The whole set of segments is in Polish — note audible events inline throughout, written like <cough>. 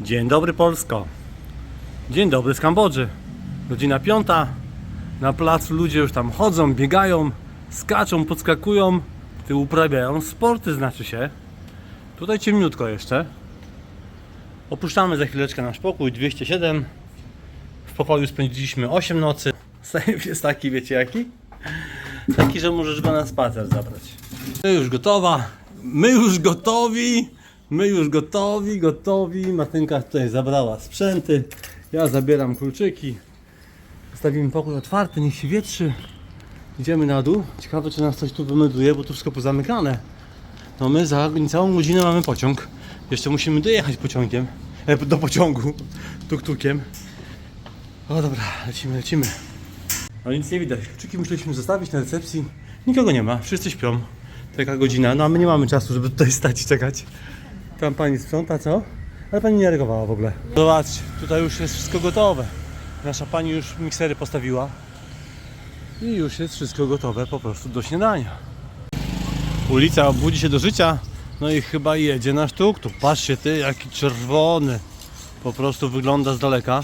Dzień dobry Polsko. Dzień dobry z Kambodży. Godzina piąta. Na placu ludzie już tam chodzą, biegają, skaczą, podskakują. Ty uprawiają sporty, znaczy się. Tutaj ciemniutko jeszcze. Opuszczamy za chwileczkę nasz pokój 207. W pokoju spędziliśmy 8 nocy. <laughs> Sejf jest taki, wiecie jaki? Taki, że możesz go na spacer zabrać. My już gotowa. My już gotowi. My już gotowi, gotowi. Martynka tutaj zabrała sprzęty. Ja zabieram kluczyki. Zostawimy pokój otwarty, niech się wietrzy. Idziemy na dół. Ciekawe, czy nas coś tu wymyduje, bo tu wszystko pozamykane. No my za niecałą godzinę mamy pociąg. Jeszcze musimy dojechać pociągiem. E, do pociągu. Tuk-tukiem. O dobra, lecimy, lecimy. Ale nic nie widać. Kluczyki musieliśmy zostawić na recepcji. Nikogo nie ma, wszyscy śpią. Taka godzina, no a my nie mamy czasu, żeby tutaj stać i czekać. Tam pani sprząta, co? Ale pani nie reagowała w ogóle. Zobaczcie, tutaj już jest wszystko gotowe. Nasza pani już miksery postawiła. I już jest wszystko gotowe po prostu do śniadania. Ulica budzi się do życia. No i chyba jedzie nasz tuk-tuk. Patrzcie ty, jaki czerwony. Po prostu wygląda z daleka.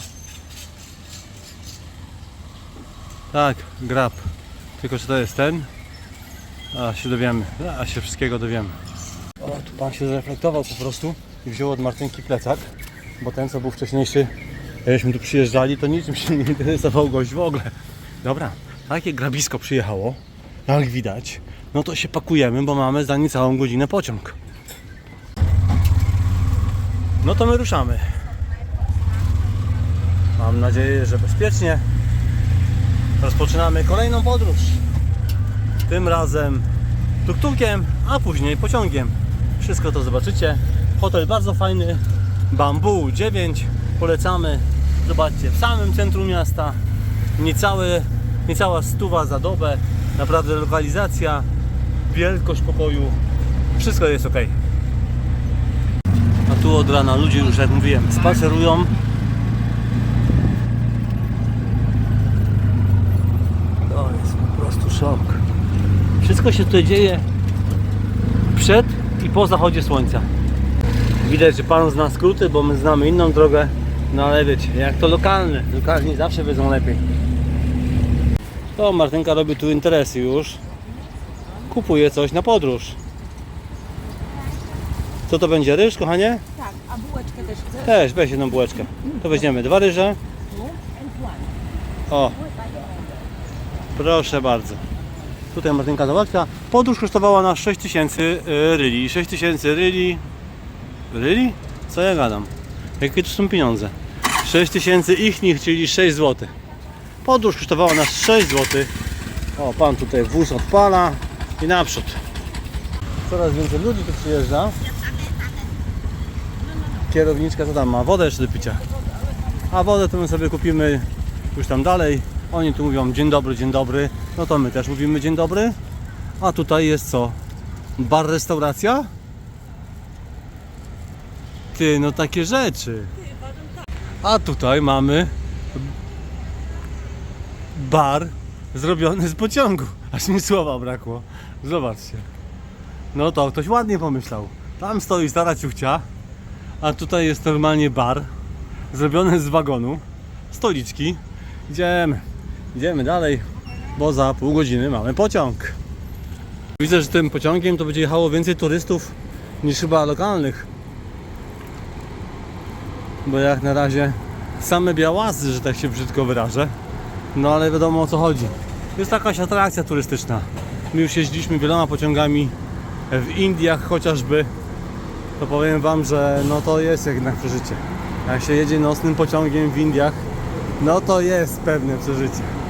Tak, grab. Tylko czy to jest ten? A się dowiemy. A się wszystkiego dowiemy. O, tu pan się zreflektował po prostu i wziął od Martynki plecak, bo ten co był wcześniejszy, jakśmy tu przyjeżdżali, to niczym się nie interesował gość w ogóle. Dobra, takie grabisko przyjechało, jak widać, no to się pakujemy, bo mamy za niecałą godzinę pociąg. No to my ruszamy. Mam nadzieję, że bezpiecznie. Rozpoczynamy kolejną podróż. Tym razem tuk-tukiem, a później pociągiem. Wszystko to zobaczycie. Hotel bardzo fajny. Bambu 9. Polecamy. Zobaczcie, w samym centrum miasta. Niecałe, niecała stuwa za dobę. Naprawdę lokalizacja, wielkość pokoju. Wszystko jest ok. A tu od rana ludzie już, jak mówiłem, spacerują. To jest po prostu szok. Wszystko się tutaj dzieje przed i po zachodzie słońca. Widać, że pan zna skróty, bo my znamy inną drogę. No ale wiecie, jak to lokalny, lokalni zawsze wiedzą lepiej. To Martynka robi tu interesy już. Kupuje coś na podróż. Co to będzie? Ryż, kochanie? Tak, a bułeczkę też chcesz? Też, weź jedną bułeczkę. To weźmiemy dwa ryże. O, proszę bardzo. Tutaj Martynka załatwia. Podróż kosztowała nas 6000 y, ryli. 6000 ryli. Ryli? Co ja gadam? Jakie to są pieniądze? 6000 ich nich, czyli 6 zł. Podróż kosztowała nas 6 zł. O, pan tutaj wóz odpala i naprzód. Coraz więcej ludzi tu przyjeżdża. Kierowniczka co tam ma? Wodę jeszcze do picia. A wodę to my sobie kupimy już tam dalej. Oni tu mówią dzień dobry, dzień dobry. No to my też mówimy dzień dobry. A tutaj jest co? Bar, restauracja? Ty, no takie rzeczy. A tutaj mamy bar zrobiony z pociągu. Aż mi słowa brakło. Zobaczcie. No to ktoś ładnie pomyślał. Tam stoi stara ciuchcia, a tutaj jest normalnie bar zrobiony z wagonu, stoliczki. Idziemy, idziemy dalej, bo za pół godziny mamy pociąg. Widzę, że tym pociągiem to będzie jechało więcej turystów niż chyba lokalnych. Bo jak na razie same białazy, że tak się brzydko wyrażę. No ale wiadomo o co chodzi. Jest jakaś atrakcja turystyczna. My już jeździliśmy wieloma pociągami w Indiach chociażby. To powiem Wam, że no to jest jednak przeżycie. Jak się jedzie nocnym pociągiem w Indiach, no to jest pewne przeżycie.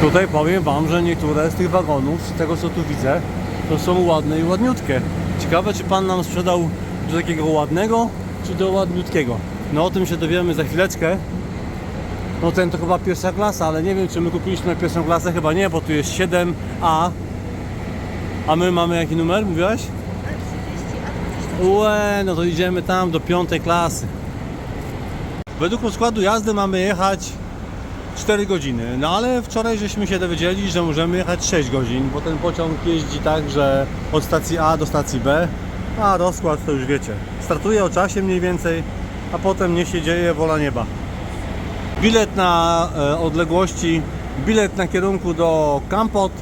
Tutaj powiem Wam, że niektóre z tych wagonów, z tego co tu widzę, to są ładne i ładniutkie. Ciekawe, czy Pan nam sprzedał do takiego ładnego, czy do ładniutkiego. No o tym się dowiemy za chwileczkę. No ten to chyba pierwsza klasa, ale nie wiem, czy my kupiliśmy pierwszą klasę, chyba nie, bo tu jest 7A. A my mamy jaki numer, mówiłaś? Łe, no to idziemy tam do piątej klasy. Według rozkładu jazdy mamy jechać 4 godziny, no ale wczoraj żeśmy się dowiedzieli, że możemy jechać 6 godzin, bo ten pociąg jeździ tak, że od stacji A do stacji B A rozkład to już wiecie. Startuje o czasie mniej więcej, a potem nie się dzieje, wola nieba. Bilet na e, odległości, bilet na kierunku do Kampot,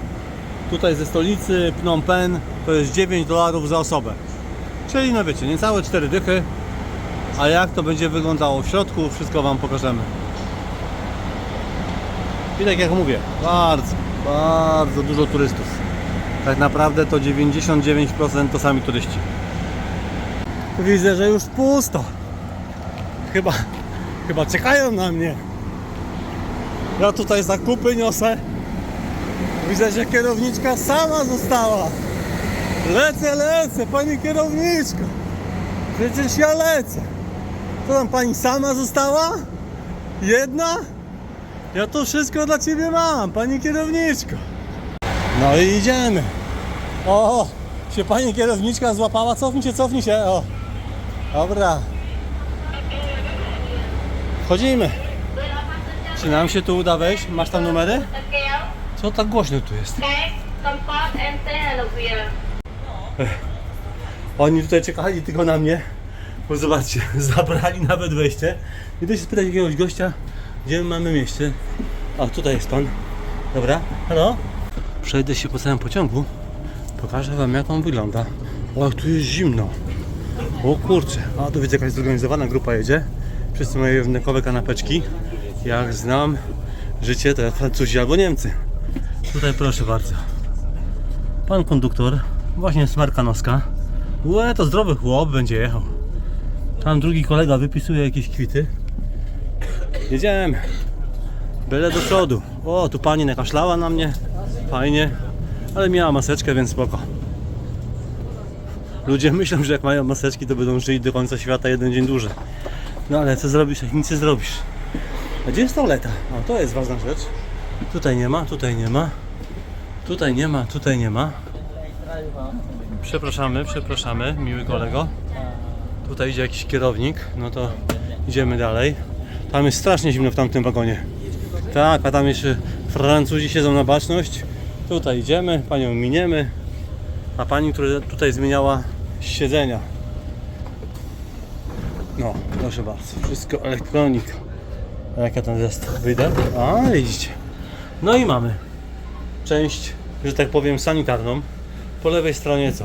tutaj ze stolicy Phnom Penh, to jest 9 dolarów za osobę. Czyli no wiecie, niecałe 4 dychy. A jak to będzie wyglądało w środku, wszystko Wam pokażemy. I tak jak mówię, bardzo, bardzo dużo turystów. Tak naprawdę to 99% to sami turyści. Widzę, że już pusto. Chyba, chyba czekają na mnie. Ja tutaj zakupy niosę. Widzę, że kierowniczka sama została. Lecę, lecę, pani kierowniczko. Przecież ja lecę. Co tam pani sama została? Jedna? Ja to wszystko dla ciebie mam, pani kierowniczko. No i idziemy. O, się pani kierowniczka złapała. Cofnij się, cofnij się. O. Dobra. Wchodzimy. Czy nam się tu uda wejść? Masz tam numery? Co tak głośno tu jest? Oni tutaj czekali tylko na mnie. Bo zobaczcie, <laughs> zabrali nawet wejście. Idę się spytać jakiegoś gościa, gdzie my mamy mieście. A tutaj jest pan. Dobra, halo? Przejdę się po całym pociągu. Pokażę wam jak on wygląda. O, tu jest zimno. O kurczę, a tu widzę jakaś zorganizowana grupa jedzie. Wszyscy mają jednakowe kanapeczki. Jak znam życie, to Francuzi albo Niemcy. Tutaj proszę bardzo. Pan konduktor, właśnie smarkanowska. Łe, to zdrowy chłop będzie jechał. Tam drugi kolega wypisuje jakieś kwity. Jedziemy. Byle do przodu. O, tu pani nakaszlała na mnie. Fajnie. Ale miała maseczkę, więc spoko. Ludzie myślą, że jak mają maseczki, to będą żyć do końca świata jeden dzień dłużej. No ale co zrobisz, jak nic nie zrobisz? A gdzie jest toaleta? O, to jest ważna rzecz. Tutaj nie ma, tutaj nie ma. Tutaj nie ma, tutaj nie ma. Przepraszamy, przepraszamy, miły kolego. Tutaj idzie jakiś kierownik, no to idziemy dalej. Tam jest strasznie zimno w tamtym wagonie. Tak, a tam jeszcze Francuzi siedzą na baczność. Tutaj idziemy, panią miniemy. A pani, która tutaj zmieniała siedzenia. No, proszę bardzo, wszystko elektronika. A jaka ten zestaw? Wyjdę? A, widzicie. No i mamy część, że tak powiem, sanitarną. Po lewej stronie co?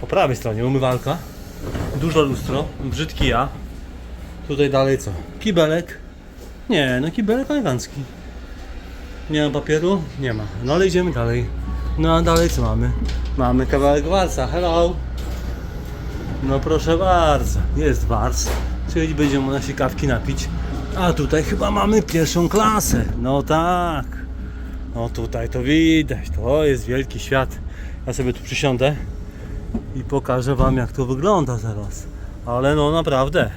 Po prawej stronie umywalka, dużo lustro, brzydki ja. Tutaj dalej co? Kibelek. Nie, no kibelek elegancki. Nie ma papieru? Nie ma. No ale idziemy dalej. No a dalej co mamy? Mamy kawałek warsa. Hello. No proszę bardzo, jest wars, czyli będziemy można się kawki napić. A tutaj chyba mamy pierwszą klasę. No tak. No tutaj to widać, to jest wielki świat. Ja sobie tu przysiądę i pokażę Wam jak to wygląda zaraz. Ale no naprawdę,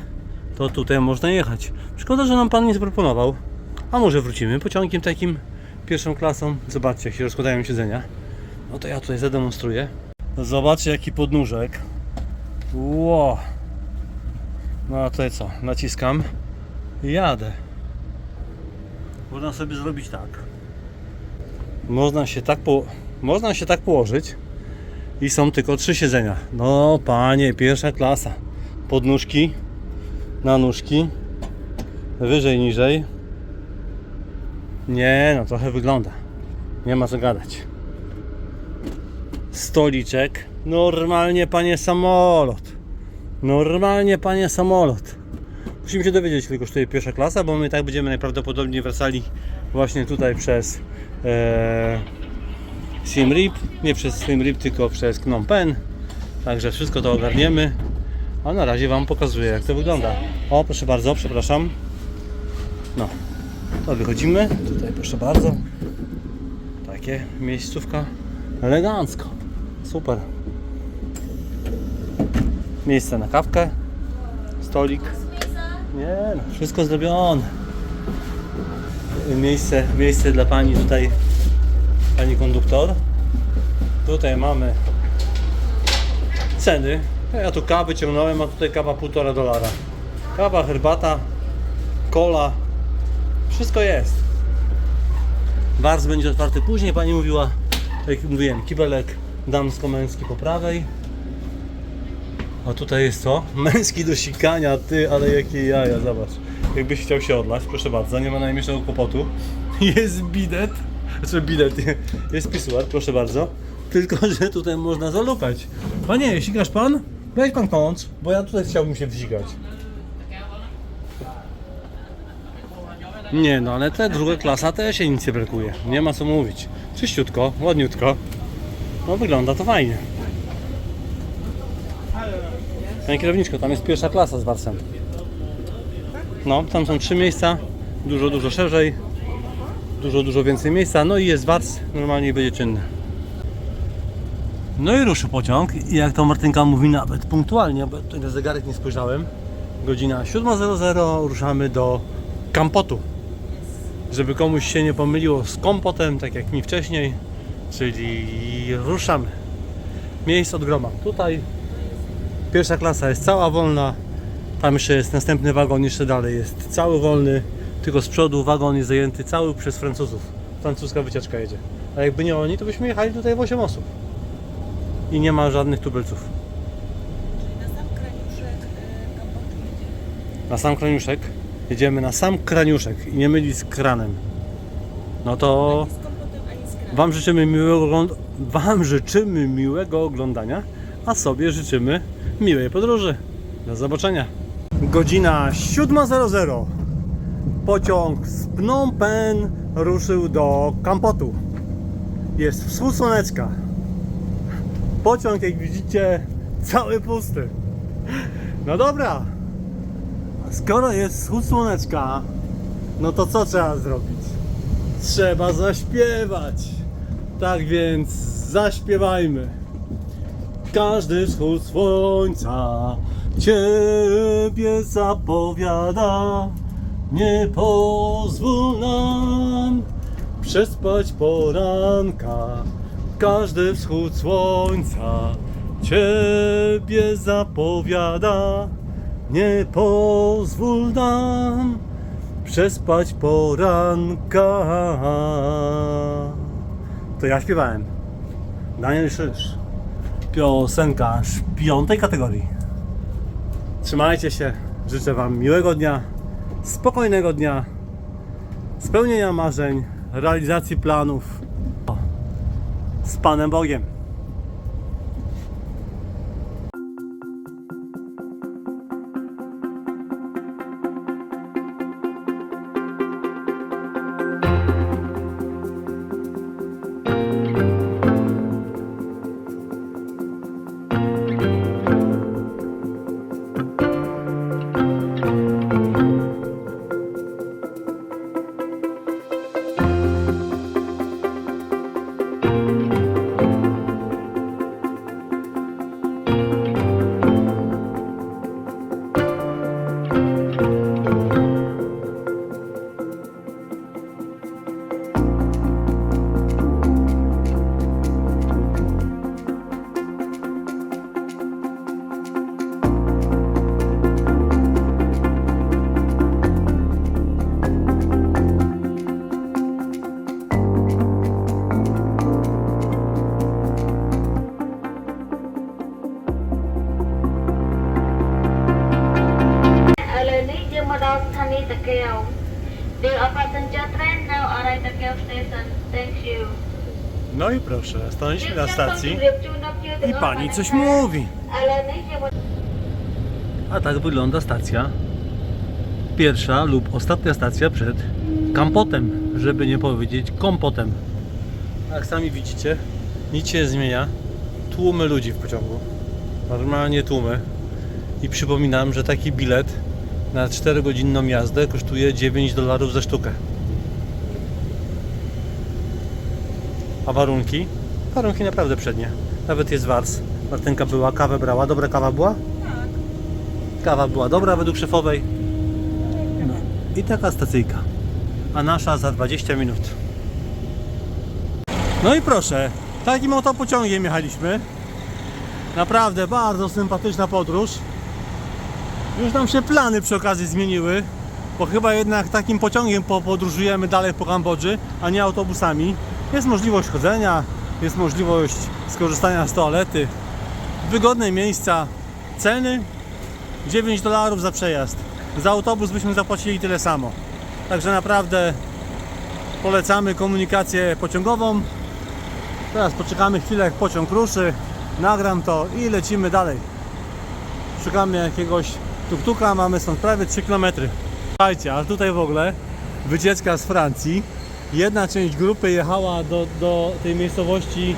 to tutaj można jechać. Szkoda, że nam Pan nie zaproponował. A może wrócimy pociągiem takim pierwszą klasą. Zobaczcie jak się rozkładają siedzenia. No to ja tutaj zademonstruję. Zobaczcie jaki podnóżek. Ło. No a tutaj co? Naciskam jadę. Można sobie zrobić tak. Można się tak po... Można się tak położyć i są tylko trzy siedzenia. No panie, pierwsza klasa. Podnóżki, na nóżki, wyżej, niżej. Nie, no trochę wygląda. Nie ma co gadać. Stoliczek. Normalnie panie samolot. Normalnie panie samolot. Musimy się dowiedzieć, ile kosztuje pierwsza klasa, bo my tak będziemy najprawdopodobniej wracali właśnie tutaj przez e. Nie przez Siem Reap, tylko przez Phnom Penh. Także wszystko to ogarniemy. A na razie Wam pokazuję, jak to wygląda. O, proszę bardzo, przepraszam. No, to wychodzimy. Tutaj, proszę bardzo. Takie miejscówka. Elegancko. Super. Miejsce na kawkę. Stolik. Nie, no, wszystko zrobione. Miejsce, miejsce dla pani tutaj, pani konduktor. Tutaj mamy ceny. Ja tu kawę ciągnąłem, a tutaj kawa półtora dolara. Kawa, herbata, kola. Wszystko jest. Wars będzie otwarty później, pani mówiła. Jak mówiłem, kibelek Damsko-męski po prawej. A tutaj jest co? <laughs> Męski do sikania, ty, ale jakie jaja, zobacz. Jakbyś chciał się odlać, proszę bardzo, nie ma najmniejszego kłopotu. <laughs> Jest bidet, znaczy bidet, <laughs> jest pisuar, proszę bardzo. Tylko, że tutaj można zalupać. Panie, sikasz pan? Weź pan kąt, bo ja tutaj chciałbym się wzigać. Nie, no ale te druga klasa też się nic nie brakuje. Nie ma co mówić. Czyściutko, ładniutko. No wygląda to fajnie. Panie kierowniczko, tam jest pierwsza klasa z Warsem. No, tam są trzy miejsca, dużo, dużo szerzej, dużo, dużo więcej miejsca, no i jest Wars, normalnie będzie czynny. No i ruszy pociąg i jak to Martynka mówi nawet punktualnie, bo tutaj na zegarek nie spojrzałem, godzina 7.00 ruszamy do Kampotu. Żeby komuś się nie pomyliło z kompotem, tak jak mi wcześniej, czyli ruszamy. Miejsc od groma. Tutaj Pierwsza klasa jest cała wolna. Tam jeszcze jest następny wagon, jeszcze dalej jest cały wolny. Tylko z przodu wagon jest zajęty cały przez Francuzów. Francuska wycieczka jedzie. A jakby nie oni, to byśmy jechali tutaj w 8 osób. I nie ma żadnych tubylców. Czyli na sam kraniuszek y, Kamboczy jedziemy. Na sam kraniuszek. Jedziemy na sam kraniuszek i nie mylić z kranem. No to Ani z kompotem, ani z kranem. Wam życzymy miłego, ogląd- Wam życzymy miłego oglądania, a sobie życzymy miłej podróży. Do zobaczenia. Godzina 7.00. Pociąg z Phnom Penh ruszył do Kampotu. Jest wschód słoneczka. Pociąg, jak widzicie, cały pusty. No dobra. Skoro jest wschód słoneczka, no to co trzeba zrobić? Trzeba zaśpiewać. Tak więc zaśpiewajmy. Każdy wschód słońca Ciebie zapowiada. Nie pozwól nam przespać poranka. Każdy wschód słońca Ciebie zapowiada. Nie pozwól nam przespać poranka. To ja śpiewałem. Daniel Szysz. Piosenkarz piątej kategorii. Trzymajcie się. Życzę Wam miłego dnia, spokojnego dnia, spełnienia marzeń, realizacji planów. Z Panem Bogiem. passenger train now arrive station. Thank you. No i proszę, stanęliśmy na stacji i pani coś mówi. A tak wygląda stacja. Pierwsza lub ostatnia stacja przed kampotem, żeby nie powiedzieć kompotem. Jak sami widzicie, nic się nie zmienia. Tłumy ludzi w pociągu. Normalnie tłumy. I przypominam, że taki bilet na 4-godzinną jazdę kosztuje 9 dolarów za sztukę. A warunki? Warunki naprawdę przednie. Nawet jest wars. Martynka była, kawę brała. Dobra kawa była? Tak. Kawa była dobra według szefowej. No. I taka stacyjka. A nasza za 20 minut. No i proszę, takim oto pociągiem jechaliśmy. Naprawdę bardzo sympatyczna podróż. Już nam się plany przy okazji zmieniły, bo chyba jednak takim pociągiem po- podróżujemy dalej po Kambodży, a nie autobusami. Jest możliwość chodzenia, jest możliwość skorzystania z toalety. Wygodne miejsca, ceny 9 dolarów za przejazd. Za autobus byśmy zapłacili tyle samo. Także naprawdę polecamy komunikację pociągową. Teraz poczekamy chwilę, jak pociąg ruszy, nagram to i lecimy dalej. Szukamy jakiegoś tuktuka, mamy stąd prawie 3 km. Słuchajcie, a tutaj w ogóle wycieczka z Francji. Jedna część grupy jechała do, do tej miejscowości,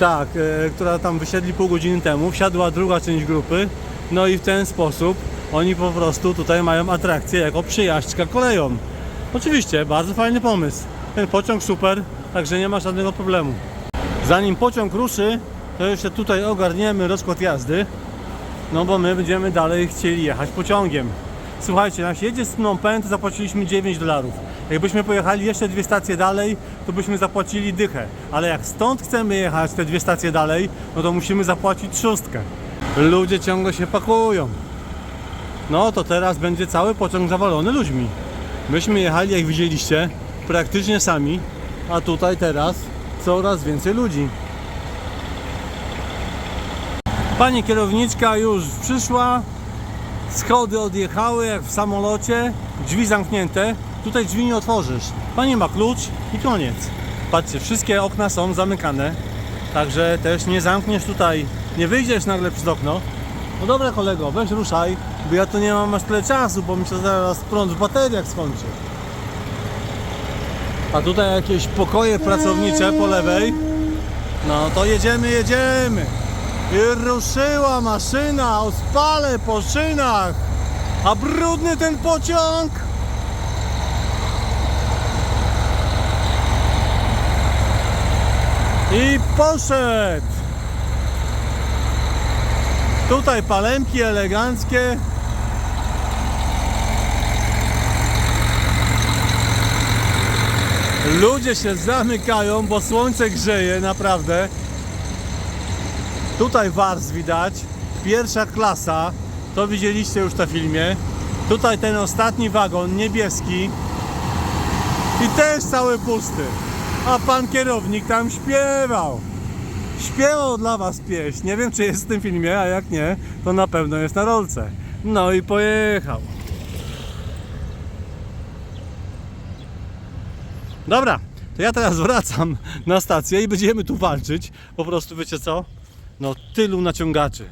tak, e, która tam wysiedli pół godziny temu. Wsiadła druga część grupy. No i w ten sposób oni po prostu tutaj mają atrakcję jako przyjaźdźka koleją. Oczywiście, bardzo fajny pomysł. Ten pociąg super, także nie ma żadnego problemu. Zanim pociąg ruszy, to jeszcze tutaj ogarniemy rozkład jazdy. No bo my będziemy dalej chcieli jechać pociągiem. Słuchajcie, jak jedzie z Phnom Penh, to zapłaciliśmy 9 dolarów. Jakbyśmy pojechali jeszcze dwie stacje dalej, to byśmy zapłacili dychę. Ale jak stąd chcemy jechać te dwie stacje dalej, no to musimy zapłacić szóstkę. Ludzie ciągle się pakują. No to teraz będzie cały pociąg zawalony ludźmi. Myśmy jechali, jak widzieliście, praktycznie sami, a tutaj teraz coraz więcej ludzi. Pani kierowniczka już przyszła, schody odjechały jak w samolocie, drzwi zamknięte. Tutaj drzwi nie otworzysz. Pani ma klucz i koniec. Patrzcie, wszystkie okna są zamykane, także też nie zamkniesz tutaj, nie wyjdziesz nagle przez okno. No dobra kolego, weź ruszaj, bo ja tu nie mam aż tyle czasu, bo mi się zaraz prąd w bateriach skończy. A tutaj jakieś pokoje pracownicze po lewej. No to jedziemy, jedziemy. I ruszyła maszyna o spale po szynach. A brudny ten pociąg. I poszedł. Tutaj palemki eleganckie. Ludzie się zamykają, bo słońce grzeje, naprawdę. Tutaj wars widać, pierwsza klasa, to widzieliście już na filmie. Tutaj ten ostatni wagon, niebieski i też cały pusty. A pan kierownik tam śpiewał. Śpiewał dla was pieśń. Nie wiem czy jest w tym filmie, a jak nie, to na pewno jest na rolce. No i pojechał. Dobra, to ja teraz wracam na stację i będziemy tu walczyć. Po prostu wiecie co? No tylu naciągaczy,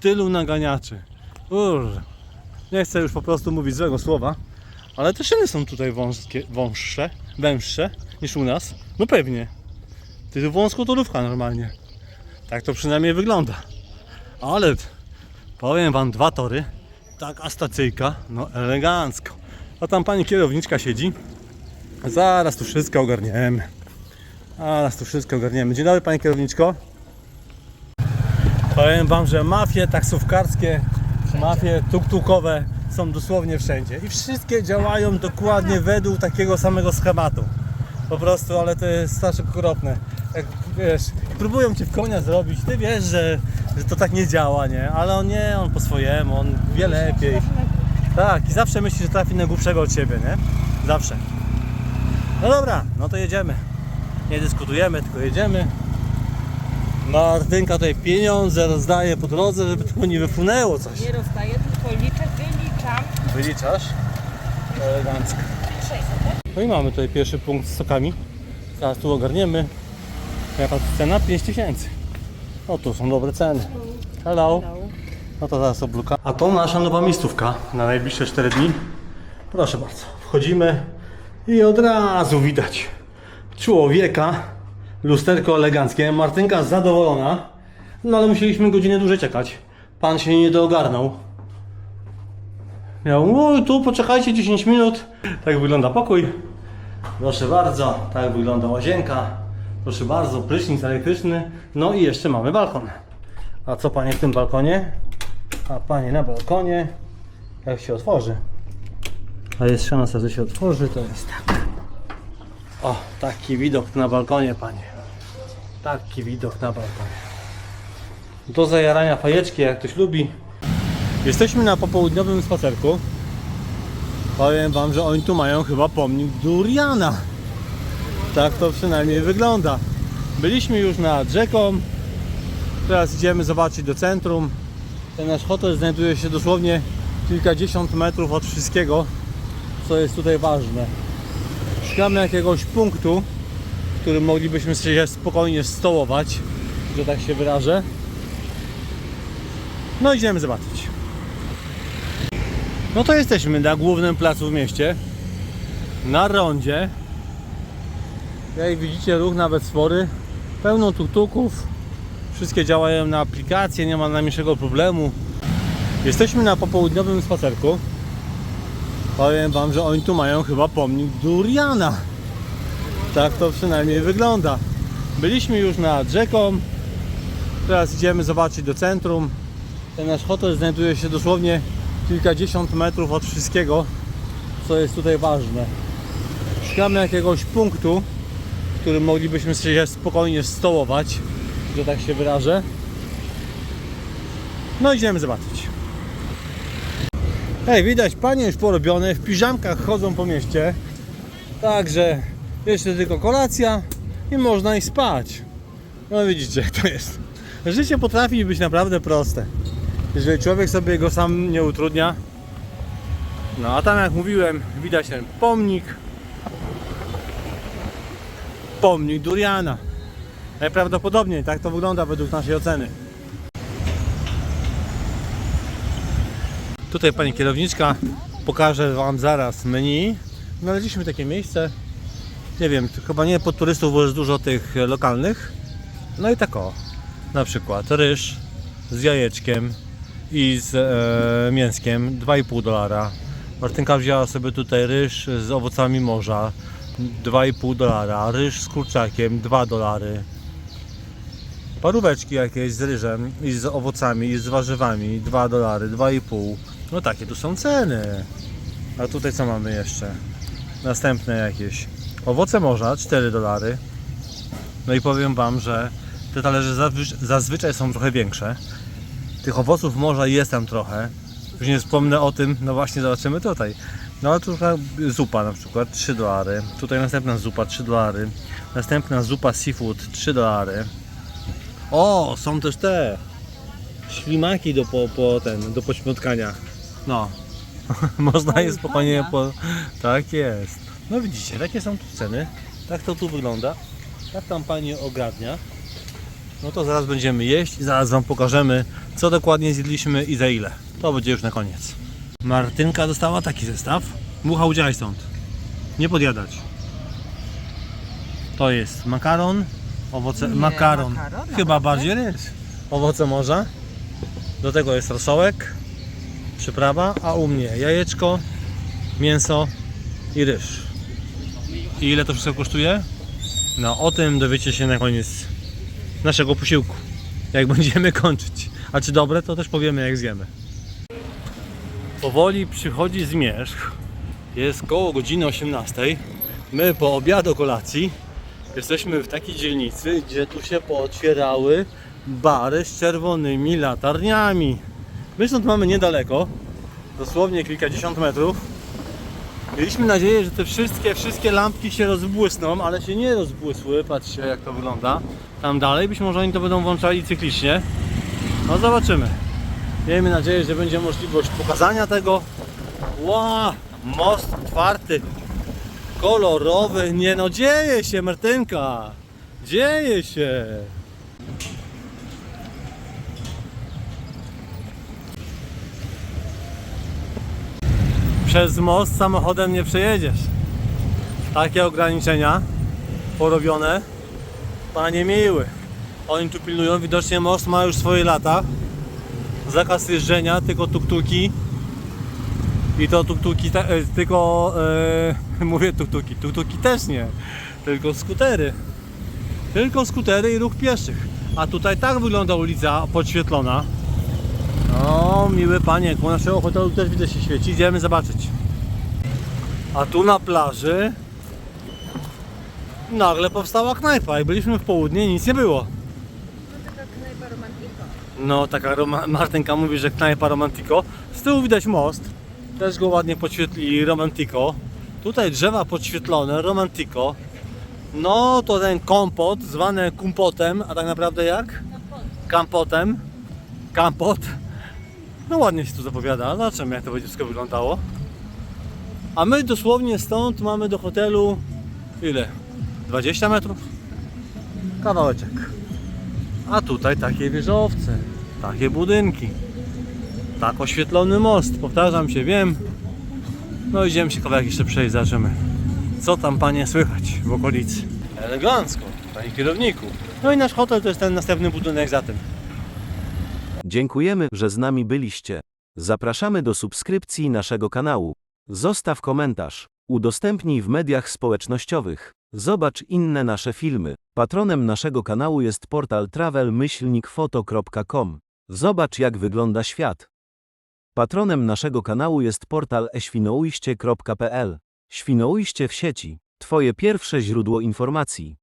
tylu naganiaczy. Ur. Nie chcę już po prostu mówić złego słowa, ale te szyny są tutaj wąskie, wąższe, węższe niż u nas. No pewnie. Ty wąskotorówka normalnie. Tak to przynajmniej wygląda. Ale powiem wam dwa tory. Taka stacyjka, no elegancko. A tam pani kierowniczka siedzi. Zaraz tu wszystko ogarniemy. Zaraz tu wszystko ogarniemy. Dzień dobry pani kierowniczko. Powiem wam, że mafie taksówkarskie, mafie tuk-tukowe są dosłownie wszędzie. I wszystkie działają dokładnie według takiego samego schematu. Po prostu, ale to jest strasznie okropne. Jak wiesz, próbują cię w konia zrobić, ty wiesz, że, że to tak nie działa, nie? Ale on nie, on po swojemu, on wie lepiej. Tak, i zawsze myśli, że trafi na głupszego od siebie, nie? Zawsze. No dobra, no to jedziemy. Nie dyskutujemy, tylko jedziemy. Martynka tutaj pieniądze rozdaje po drodze, żeby tylko nie wypłynęło coś. Nie rozdaję, tylko liczę, wyliczam. Wyliczasz? Elegancko. 600? No i mamy tutaj pierwszy punkt z sokami. Zaraz tu ogarniemy. Jaka cena? 5000. O, tu są dobre ceny. Hello. No to zaraz obluka. A to nasza nowa miejscówka na najbliższe 4 dni. Proszę bardzo. Wchodzimy i od razu widać człowieka. Lusterko eleganckie. Martynka zadowolona. No ale musieliśmy godzinę dłużej czekać. Pan się nie doogarnął. Miał, o, tu poczekajcie 10 minut. Tak wygląda pokój. Proszę bardzo, tak wygląda łazienka. Proszę bardzo, prysznic elektryczny. No i jeszcze mamy balkon. A co panie w tym balkonie? A panie na balkonie, jak się otworzy. A jest szansa, że się otworzy, to jest tak. O, taki widok na balkonie, panie. Taki widok na balkonie. Do zajarania fajeczki, jak ktoś lubi. Jesteśmy na popołudniowym spacerku. Powiem wam, że oni tu mają chyba pomnik Duriana. Tak to przynajmniej wygląda. Byliśmy już nad rzeką. Teraz idziemy zobaczyć do centrum. Ten nasz hotel znajduje się dosłownie kilkadziesiąt metrów od wszystkiego, co jest tutaj ważne. Szukamy jakiegoś punktu, którym moglibyśmy się spokojnie stołować, że tak się wyrażę. No idziemy zobaczyć. No to jesteśmy na głównym placu w mieście. Na rondzie. Jak widzicie ruch nawet spory. Pełno tuktuków. Wszystkie działają na aplikację, nie ma najmniejszego problemu. Jesteśmy na popołudniowym spacerku. Powiem wam, że oni tu mają chyba pomnik Duriana. Tak to przynajmniej wygląda. Byliśmy już nad rzeką. Teraz idziemy zobaczyć do centrum. Ten nasz hotel znajduje się dosłownie kilkadziesiąt metrów od wszystkiego, co jest tutaj ważne. Szukamy jakiegoś punktu, w którym moglibyśmy się spokojnie stołować, że tak się wyrażę. No idziemy zobaczyć. Hej, widać panie już porobione, w piżamkach chodzą po mieście. Także jeszcze tylko kolacja i można iść spać. No widzicie jak to jest. Życie potrafi być naprawdę proste. Jeżeli człowiek sobie go sam nie utrudnia. No a tam jak mówiłem, widać ten pomnik. Pomnik Duriana. Najprawdopodobniej tak to wygląda według naszej oceny. Tutaj pani kierowniczka pokaże Wam zaraz menu. Znaleźliśmy takie miejsce. Nie wiem, chyba nie pod turystów, bo jest dużo tych e, lokalnych. No i tak o. Na przykład ryż z jajeczkiem i z e, mięskiem 2,5 dolara. Martynka wzięła sobie tutaj ryż z owocami morza 2,5 dolara. Ryż z kurczakiem 2 dolary. Paróweczki jakieś z ryżem i z owocami i z warzywami 2 dolary, 2,5. No takie tu są ceny. A tutaj co mamy jeszcze? Następne jakieś. Owoce morza 4 dolary. No i powiem Wam, że te talerze zazwy- zazwyczaj są trochę większe. Tych owoców morza jest tam trochę. Już nie wspomnę o tym, no właśnie zobaczymy tutaj. No ale tu zupa na przykład 3 dolary. Tutaj następna zupa 3 dolary. Następna zupa seafood 3 dolary. O, są też te ślimaki do, po, po ten, do pośmiotkania. No. <laughs> Można je spokojnie po... Tak jest. No widzicie, takie są tu ceny. Tak to tu wygląda. Tak tam pani ogarnia. No to zaraz będziemy jeść i zaraz Wam pokażemy, co dokładnie zjedliśmy i za ile. To będzie już na koniec. Martynka dostała taki zestaw. Mucha udzielaj stąd. Nie podjadać. To jest makaron, owoce, Nie, makaron, makaron, chyba naprawdę? bardziej ryż. Owoce morza. Do tego jest rosołek, przyprawa, a u mnie jajeczko, mięso i ryż. I ile to wszystko kosztuje? No o tym dowiecie się na koniec naszego posiłku. Jak <laughs> będziemy kończyć. A czy dobre, to też powiemy jak zjemy. Powoli przychodzi zmierzch. Jest koło godziny 18. My po obiadu kolacji jesteśmy w takiej dzielnicy, gdzie tu się pootwierały bary z czerwonymi latarniami. My stąd mamy niedaleko, dosłownie kilkadziesiąt metrów. Mieliśmy nadzieję, że te wszystkie, wszystkie lampki się rozbłysną, ale się nie rozbłysły. Patrzcie jak to wygląda. Tam dalej, być może oni to będą włączali cyklicznie. No zobaczymy. Miejmy nadzieję, że będzie możliwość pokazania tego. Ła, most otwarty, kolorowy. Nie no, dzieje się Martynka. Dzieje się. Przez most samochodem nie przejedziesz. Takie ograniczenia porobione. Panie miły. Oni tu pilnują, widocznie most ma już swoje lata. Zakaz jeżdżenia, tylko tuktuki. I to tuktuki, e, tylko e, <laughs> mówię tuktuki, tuktuki też nie. Tylko skutery. Tylko skutery i ruch pieszych. A tutaj tak wygląda ulica podświetlona. O, miły panie, koło naszego hotelu też widzę się świeci. Idziemy zobaczyć. A tu na plaży nagle powstała knajpa. Jak byliśmy w południe, nic nie było. No, taka Roma- Martynka mówi, że knajpa Romantico. Z tyłu widać most. Też go ładnie podświetlili Romantico. Tutaj drzewa podświetlone, Romantico. No to ten kompot, zwany kumpotem, a tak naprawdę jak? Kampotem. Kampot. No ładnie się tu zapowiada, zobaczymy jak to będzie wszystko wyglądało. A my dosłownie stąd mamy do hotelu ile? 20 metrów? Kawałeczek. A tutaj takie wieżowce, takie budynki, tak oświetlony most, powtarzam się, wiem. No idziemy się kawałek jeszcze przejść, zobaczymy. Co tam panie słychać w okolicy? Elegancko, panie kierowniku. No i nasz hotel to jest ten następny budynek za tym. Dziękujemy, że z nami byliście. Zapraszamy do subskrypcji naszego kanału. Zostaw komentarz. Udostępnij w mediach społecznościowych. Zobacz inne nasze filmy. Patronem naszego kanału jest portal travel-foto.com. Zobacz jak wygląda świat. Patronem naszego kanału jest portal eświnoujście.pl. Świnoujście w sieci. Twoje pierwsze źródło informacji.